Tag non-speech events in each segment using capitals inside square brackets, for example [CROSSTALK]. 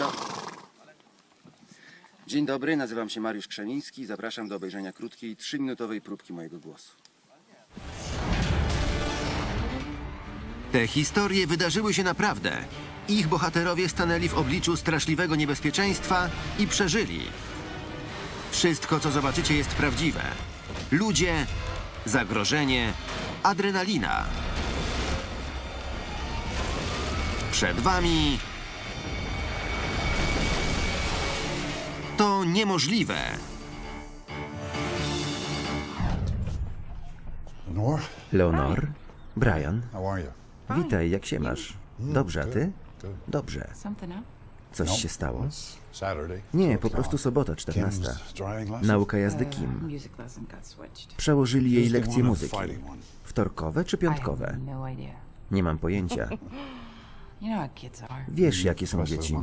do... Dzień dobry, nazywam się Mariusz Krzemiński. Zapraszam do obejrzenia krótkiej, trzyminutowej próbki mojego głosu. Te historie wydarzyły się naprawdę. Ich bohaterowie stanęli w obliczu straszliwego niebezpieczeństwa i przeżyli. Wszystko, co zobaczycie, jest prawdziwe. Ludzie, zagrożenie, adrenalina. Przed wami. To niemożliwe. Leonor? Brian? Witaj, jak się masz? Dobrze, a ty? Dobrze. Coś się stało? Nie, po prostu sobota, 14. Kim's driving lesson. Nauka jazdy Kim. Przełożyli jej lekcje muzyki. Wtorkowe czy piątkowe? no. Nie mam pojęcia. [LAUGHS] Wiesz, jakie są dzieci.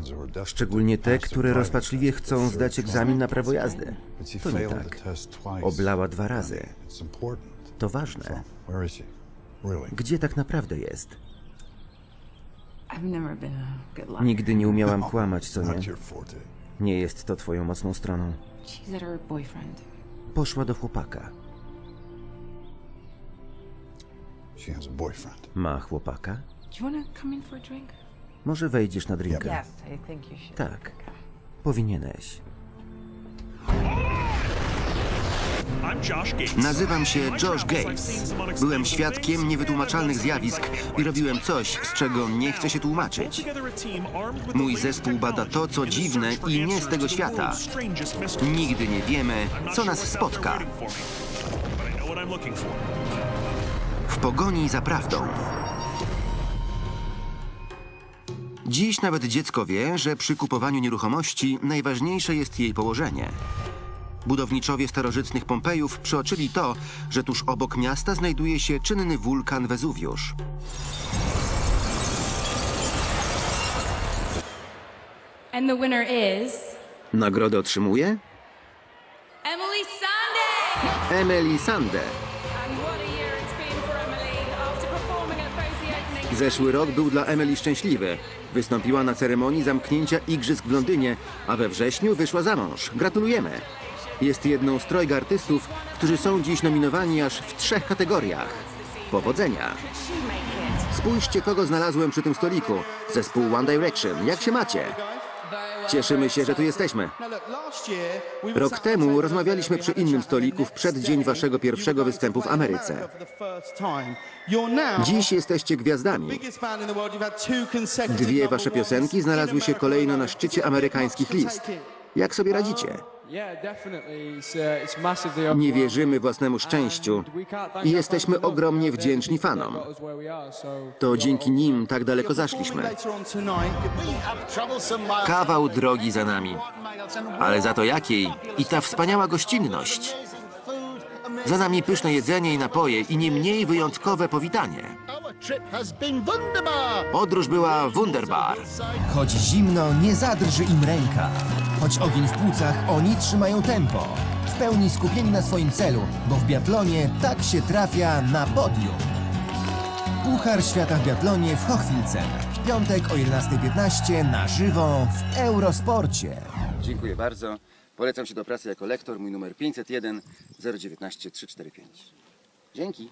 Szczególnie te, które rozpaczliwie chcą zdać egzamin na prawo jazdy. To nie tak. Oblała dwa razy. To ważne. Gdzie tak naprawdę jest? Nigdy nie umiałam kłamać, co nie? Nie jest to twoją mocną stroną. Poszła do chłopaka. Ma chłopaka? Do you want to come in for a drink? Może wejdziesz na drinka? Yes, I think you should. Tak. Powinieneś. Nazywam się Josh Gates. Byłem świadkiem niewytłumaczalnych zjawisk i robiłem coś, z czego nie chcę się tłumaczyć. Mój zespół bada to, co dziwne i nie z tego świata. Nigdy nie wiemy, co nas spotka. W pogoni za prawdą. Dziś nawet dziecko wie, że przy kupowaniu nieruchomości najważniejsze jest jej położenie. Budowniczowie starożytnych Pompejów przeoczyli to, że tuż obok miasta znajduje się czynny wulkan Wezuwiusz. And the winner is Nagrodę otrzymuje Emily Sandé. Emily Sande. And what a year it's been for Emily after performing at both the opening. Zeszły rok był dla Emily szczęśliwy. Wystąpiła na ceremonii zamknięcia igrzysk w Londynie, a we wrześniu wyszła za mąż. Gratulujemy! Jest jedną z trojga artystów, którzy są dziś nominowani aż w trzech kategoriach. Powodzenia! Spójrzcie, kogo znalazłem przy tym stoliku. Zespół One Direction. Jak się macie? Cieszymy się, że tu jesteśmy. Rok temu rozmawialiśmy przy innym stoliku w przeddzień waszego pierwszego występu w Ameryce. Dziś jesteście gwiazdami. Dwie wasze piosenki znalazły się kolejno na szczycie amerykańskich list. Jak sobie radzicie? Yeah, definitely. It's, uh, Nie wierzymy własnemu szczęściu i jesteśmy ogromnie wdzięczni fanom. To dzięki nim tak daleko zaszliśmy. Kawał drogi za nami, ale za to jakiej i ta wspaniała gościnność. Za nami pyszne jedzenie i napoje i nie mniej wyjątkowe powitanie. Podróż była wunderbar. Choć zimno, nie zadrży im ręka. Choć ogień w płucach, oni trzymają tempo. W pełni skupieni na swoim celu, bo w biatlonie tak się trafia na podium. Puchar Świata w biatlonie w Hochfilzen. W piątek o 11.15 na żywo w Eurosporcie. Dziękuję bardzo. Polecam się do pracy jako lektor. Mój numer 501 019 345. Dzięki.